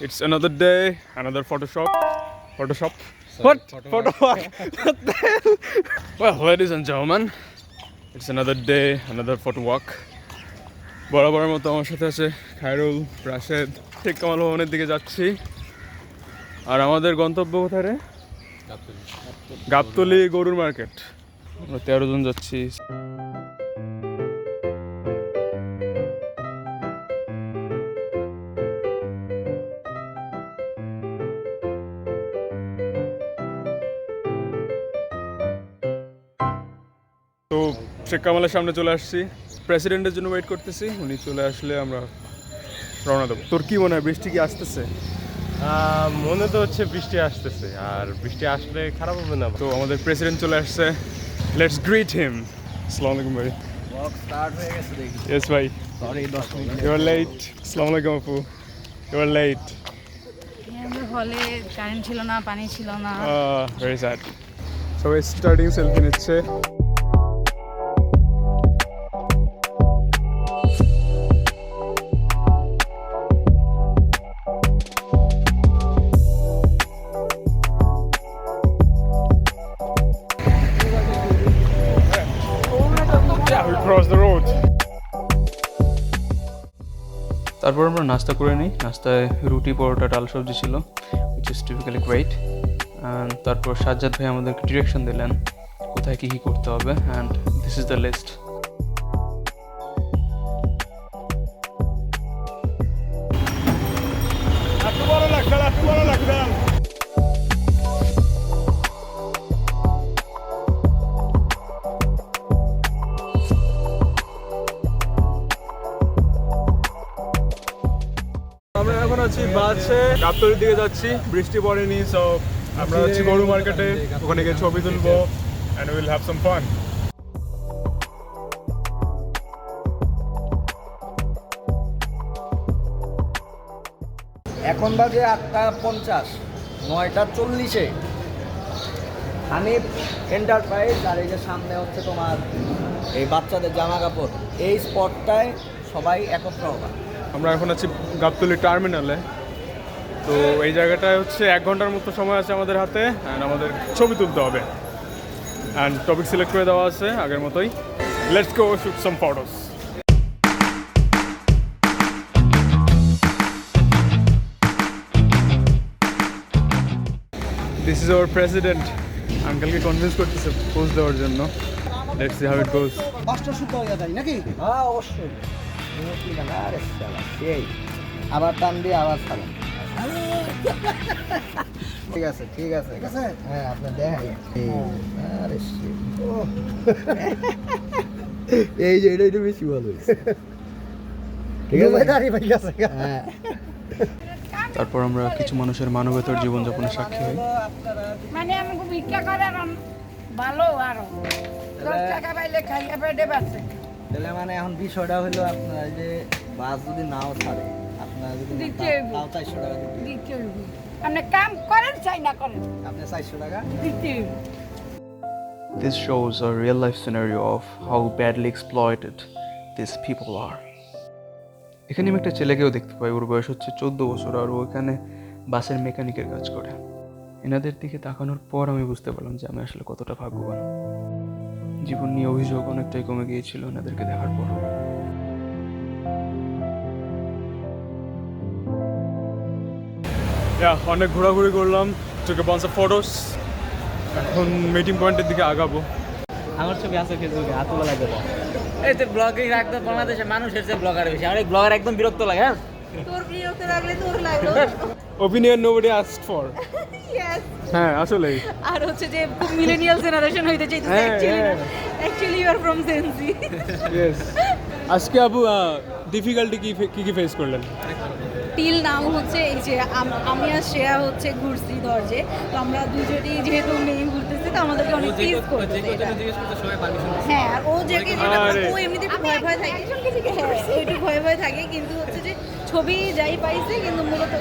It's another day, another Photoshop. Photoshop? Sorry, what? Photo walk. what the hell? Well, ladies and gentlemen, it's another day, another photo walk. বরাবরের মতো আমার সাথে আছে খায়রুল রাশেদ ঠিক কামাল ভবনের দিকে যাচ্ছি আর আমাদের গন্তব্য কোথায় রে গাবতলি গরুর মার্কেট আমরা তেরো জন যাচ্ছি শেখ কামালের সামনে চলে আসছি। প্রেসিডেন্টের জন্য ওয়েট করতেছি উনি চলে আসলে আমরা রওনা দেবো। তোর কি মনে হয় বৃষ্টি কি আসতেছে? মনে তো হচ্ছে বৃষ্টি আসতেছে আর বৃষ্টি আসলে খারাপ হবে না। তো আমাদের প্রেসিডেন্ট চলে আসছে। লেটস গ্রিট হিম আসসালামু আলাইকুম ভাই। ওয়াক স্টার্ট হয়ে গেছে দেখি। ইয়েস ভাই। সরি দশ মিনিট। ইউ আর লেট আসসালামু আলাইকুম আপু। ইউ আর লেট আমাদের হলে কারেন্ট ছিল না পানি ছিল না। ভেরি স্যাড সবাই স্টার্টিং সেলফি নিচ্ছে। তারপর আমরা নাস্তা করে নিই। নাস্তায় রুটি, পরোটা, ডাল সবজি ছিল উইচ ইজ টিপিক্যালি গ্রেট তারপর সাজ্জাদ ভাই আমাদেরকে ডিরেকশন দিলেন, কোথায় কী কী করতে হবে। And this is the list আছি বাসে গাবতলির দিকে যাচ্ছি বৃষ্টি পড়েনি সো আমরা যাচ্ছি গরু মার্কেটে ওখানে গিয়ে ছবি তুলবো and will have some fun এখন বাজে আটটা পঞ্চাশ নয়টা চল্লিশে। হানিফ এন্টারপ্রাইজ আর এই যে সামনে হচ্ছে তোমার এই বাচ্চাদের জামা কাপড় এই স্পটটায় সবাই একত্র হবা। আমরা এখন আছি গাবতলি টার্মিনালে। তো এই জায়গাটায় হচ্ছে এক ঘণ্টার মতো সময় আছে আমাদের হাতে অ্যান্ড আমাদের ছবি তুলতে হবে। অ্যান্ড টপিক সিলেক্ট করে দেওয়া আছে আগের মতোই। Let's go shoot some photos this is our president আঙ্কেলকে কনভিন্স করতেছে পোস্ট দেওয়ার জন্য। Let's see how it goes পাঁচটা শুদ্ধ হয়ে যায় নাকি? হ্যাঁ অবশ্যই। তুমি কি না আরে সেই। আবার টান দিয়ে আবার ঠিক আছে ঠিক আছে। ঠিক আছে? হ্যাঁ আপনার দেখাই আরে এই যে এটা বেশি ভালো ঠিক আছে? দাঁড়িয়ে ভাই হ্যাঁ। তারপর আমরা কিছু মানুষের মানবতার জীবনযাপনের সাক্ষী হই। মানে আমাকে ভিক্ষা করার ভালো আরও। দশ টাকা পাইলে খাইয়া পেটে পাচ্ছে তাহলে মানে এখন বিষয়টা হলো আপনার যে বাস যদি নাও ছাড়ে আপনার যদি তাও- চারশো টাকা দিতে। আপনি কাম করেন চাই না করেন। আপনি চারশো টাকা দিতে This shows a real life scenario of how badly exploited these people are. এখানে আমি একটা ছেলেকেও দেখতে পাই ওর বয়স হচ্ছে চোদ্দ বছর আর ও এখানে বাসের মেকানিকের কাজ করে। এনাদের দিকে তাকানোর পর আমি বুঝতে পারলাম যে আমি আসলে কতটা ভাগ্যবান। জীবন নিয়ে অভিযোগ অনেকটাই কমে গিয়েছিল এনাদেরকে দেখার পর। অনেক ঘোরাঘুরি করলাম চোখে পঞ্চা ফটোস এখন মিটিং পয়েন্টের দিকে আগাবো। আমার ছবি আছে ফেসবুকে হাতুলা লাগে এই তো ব্লগিং রাখতে বাংলাদেশে মানুষের যে ব্লগার বেশি। আমার ব্লগার একদম বিরক্ত লাগে হ্যাঁ? তোর তোর লাগল। ওপিনিয়ন নোবডি আস্কড ফর হ্যাঁ আসলেই। আর হচ্ছে যে খুব মিলেনিয়াল জেনারেশন হইতে চাইতেছে হ্যাঁ, অ্যাকচুয়ালি হ্যাঁ। Actually you are from Gen Z yes আজকে আপু ডিফিকাল্টি কি কি ফেস করলেন? টিল নাও হচ্ছে এই যে আমি আর শ্রেয়া হচ্ছে ঘুরছি দরজে। তো আমরা দুজনেই যেহেতু মেয়ে ঘুরতেছি তো আমাদেরকে অনেক টিজ এটা। হ্যাঁ আর ও যাকে যেটা ও এমনিতে একটু ভয় ভয় থাকে। হ্যাঁ ও একটু ভয় ভয় থাকে কিন্তু হচ্ছে যে ছবি যাই পাইছে কিন্তু মূলত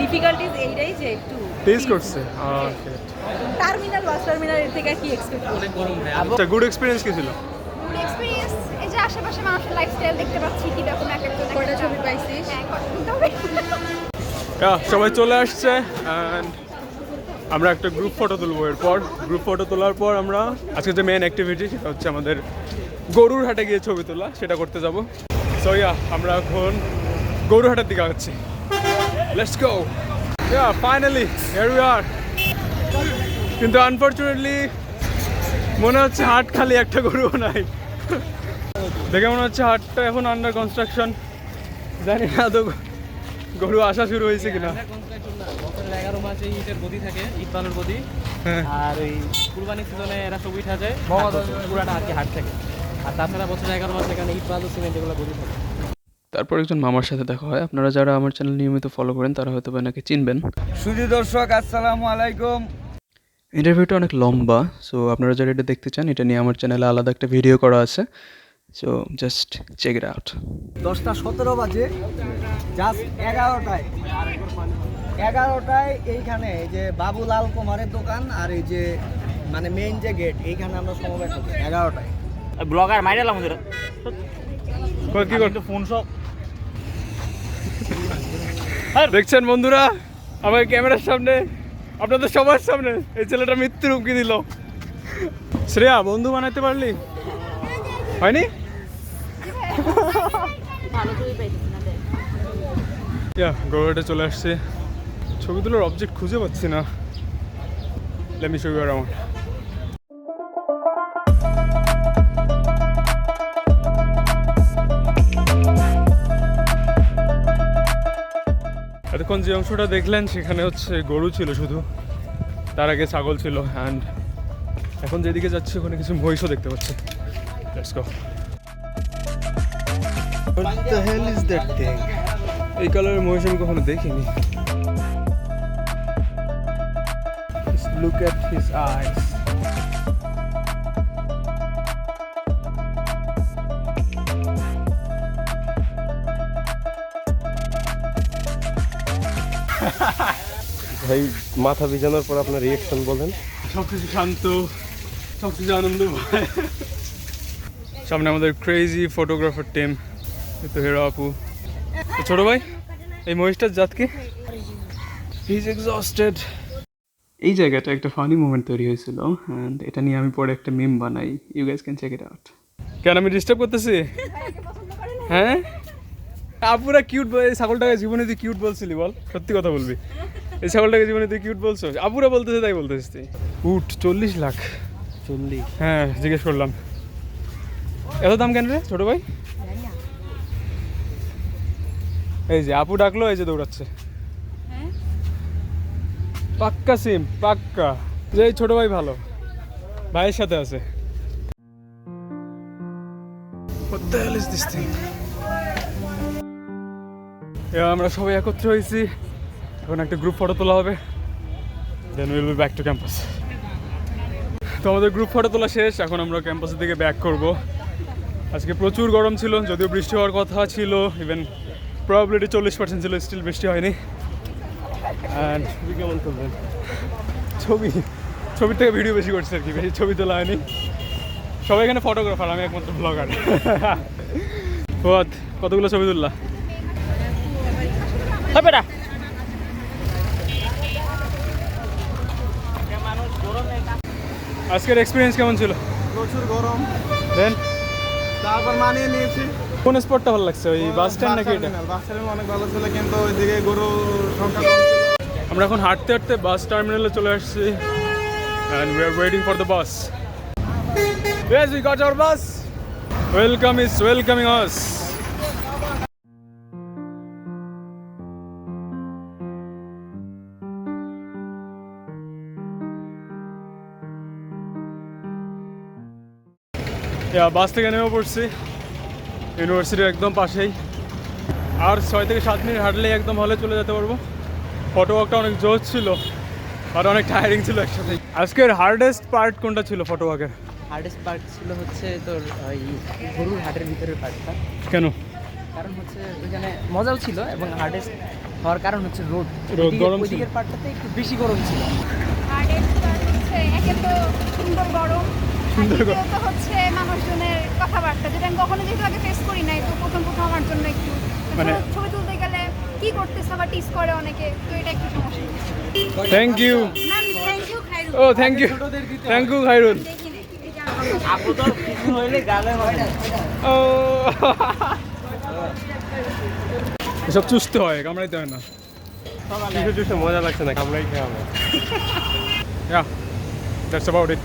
ডিফিকাল্টিজ এইটাই যে একটু টেস্ট করছে। টার্মিনাল বাস টার্মিনাল এর থেকে কি এক্সপেক্ট করি আচ্ছা গুড এক্সপিরিয়েন্স কি ছিল? এক্সপিরিয়েন্স এই যে আশেপাশে মানুষের লাইফস্টাইল দেখতে পাচ্ছি কি রকম এক একটা ছবি পাইছিস? হ্যাঁ সবাই চলে আসছে আমরা একটা গ্রুপ ফটো তুলবো এরপর। গ্রুপ ফটো তোলার পর আমরা আজকে যে মেন অ্যাক্টিভিটি সেটা হচ্ছে আমাদের গরুর হাটে গিয়ে ছবি তোলা সেটা করতে যাব। সো ইয়া আমরা এখন গরুর হাটের দিকে আগাচ্ছি। Let's go ya finally here we are কিন্তু আনফরচুনেটলি মনে হচ্ছে হাট খালি একটা গরুও নাই। দেখে মনে হচ্ছে হাটটা এখন আন্ডার কনস্ট্রাকশন জানি না তো গরু আসা শুরু হয়েছে কিনা। বছরের এগারো মাসে ইটের গদি থাকে ইট বালুর গদি। হ্যাঁ। আর ওই কুরবানি সিজনে এরা সব উঠা যায় পুরাটা আর কি হাট থাকে। আর তাছাড়া বছরে এগারো মাস এখানে ইট বালু সিমেন্ট এগুলো গদি থাকে। তারপর একজন মামার সাথে দেখা হয়। আপনারা যারা আমার চ্যানেল নিয়মিত ফলো করেন তারা হয়তো বা এনাকে চিনবেন। সুধী দর্শক আসসালামু আলাইকুম। ইন্টারভিউটা অনেক লম্বা সো আপনারা যারা এটা দেখতে চান এটা নিয়ে আমার চ্যানেলে আলাদা একটা ভিডিও করা আছে। So just check it out দশটা সতেরো বাজে জাস্ট এগারোটায়। এগারোটায় এইখানে এই যে বাবুলাল কুমারের দোকান আর এই যে মানে মেইন যে গেট এইখানে আমরা সমবেত হব এগারোটায়। ব্লগার মাইরালাম ওদের কি করতে ফোন সব দেখছেন বন্ধুরা? আমাকে ক্যামেরার সামনে আপনাদের সবার সামনে এই ছেলেটা মৃত্যুর হুমকি দিল। শ্রেয়া বন্ধু বানাতে পারলি? হয়নি? গৌড়াটা চলে আসছে। ছবি তোলার অবজেক্ট খুঁজে পাচ্ছি না। লেমি ছবি আমার এতক্ষণ যে অংশটা দেখলেন, সেখানে হচ্ছে গরু ছিল শুধু। তার আগে ছাগল ছিল অ্যান্ড এখন যেদিকে যাচ্ছি, ওখানে কিছু মহিষও দেখতে পাচ্ছি। Let's go. এই কালারের মহিষ আমি কখনো দেখিনি। লুক অ্যাট হিজ আইস ভাই মাথা ভিজানোর পর আপনার রিয়েকশন বলেন। সবকিছু শান্ত সবকিছু আনন্দ সামনে আমাদের ক্রেজি ফটোগ্রাফার টিম তো হেরো আপু। ছোট ভাই এই মহিষটার জাত কি? হিজ এক্সস্টেড এই জায়গাটা একটা ফানি মোমেন্ট তৈরি হয়েছিল অ্যান্ড এটা নিয়ে আমি পরে একটা মিম বানাই। You guys can check it out কেন আমি ডিস্টার্ব করতেছি? হ্যাঁ? আপুরা কিউট এই ছাগলটাকে জীবনে তুই কিউট বলছিলি বল। সত্যি কথা বলবি। এই ছাগলটাকে জীবনে তুই কিউট বলছো? আপুরা বলতেছে তাই বলতেছিস তুই। উঠ চল্লিশ লাখ। চল্লিশ। হ্যাঁ জিজ্ঞেস করলাম। এত দাম কেন রে ছোট ভাই? এই যে আপু ডাকলো এই যে দৌড়াচ্ছে। পাক্কা সিম পাক্কা। যে ছোট ভাই ভালো ভাইয়ের সাথে আছে। আমরা সবাই একত্র হয়েছি। এখন একটা গ্রুপ ফটো তোলা হবে। Then will be back to campus তো আমাদের গ্রুপ ফটো তোলা শেষ। এখন আমরা ক্যাম্পাসের দিকে ব্যাক করব। আজকে প্রচুর গরম ছিল যদিও বৃষ্টি হওয়ার কথা ছিল ইভেন প্রবাবিলিটি চল্লিশ পার্সেন্ট ছিল স্টিল বৃষ্টি হয়নি। অ্যান্ড কেমন ছবি ছবির থেকে ভিডিও বেশি করছে আর কি বেশি ছবি তোলা হয়নি। সবাই এখানে ফটোগ্রাফার আমি একমাত্র ব্লগার কতগুলো ছবি তুললা? বেটা! আজকের এক্সপিরিয়েন্স কেমন ছিল? প্রচুর গরম। দেন তারপর মানিয়ে নিয়েছি। কোন স্পটটা ভালো লাগছে? ওই বাস স্ট্যান্ড নাকি এটা? বাস টার্মিনাল অনেক ভালো ছিল কিন্তু ওইদিকে গরুর সংখ্যা আমরা এখন হাঁটতে হাঁটতে বাস টার্মিনালে চলে আসছি and we are waiting for the bus. Yes we got our bus. Welcome is welcoming us. বাস থেকে নেমে পড়ছি। ইউনিভার্সিটির একদম পাশেই। আর ছয় থেকে সাত মিনিট হাঁটলেই একদম হলে চলে যেতে পারব। ফটো ওয়াকটা অনেক জোর ছিল আর অনেক টায়ারিং ছিল একসাথে আজকের হার্ডেস্ট পার্ট কোনটা ছিল ফটো ওয়াকের হার্ডেস্ট পার্ট ছিল হচ্ছে তোর ওই গরুর হাটের ভিতরের পার্টটা কেন? কারণ হচ্ছে ওইখানে মজাও ছিল এবং হার্ডেস্ট হওয়ার কারণ হচ্ছে রোদ। রোদ, গরম ছিল। ওইদিকের পার্টটাতে একটু বেশি গরম ছিল। আর এরপর হচ্ছে একে তো সুন্দর গরম আর দ্বিতীয়ত হচ্ছে মানুষজনের কথাবার্তা যেটা আমি কখনো যেহেতু আগে ফেস করি নাই তো প্রথম প্রথম আমার জন্য একটু মানে- ছবি তুলতে গেলে কি করতেছে আবার টিস করে অনেকে তো এটা একটু সমস্যা। Thank you thank you Khairul O thank you thank you Khairul আপু তো কিছু হইলে গালে হয় ও এসব চুষতে হয় কামড়াইতে হয় না। কিছু চুষে মজা লাগছে না কামড়াই খেয়ে Yeah, that's about it.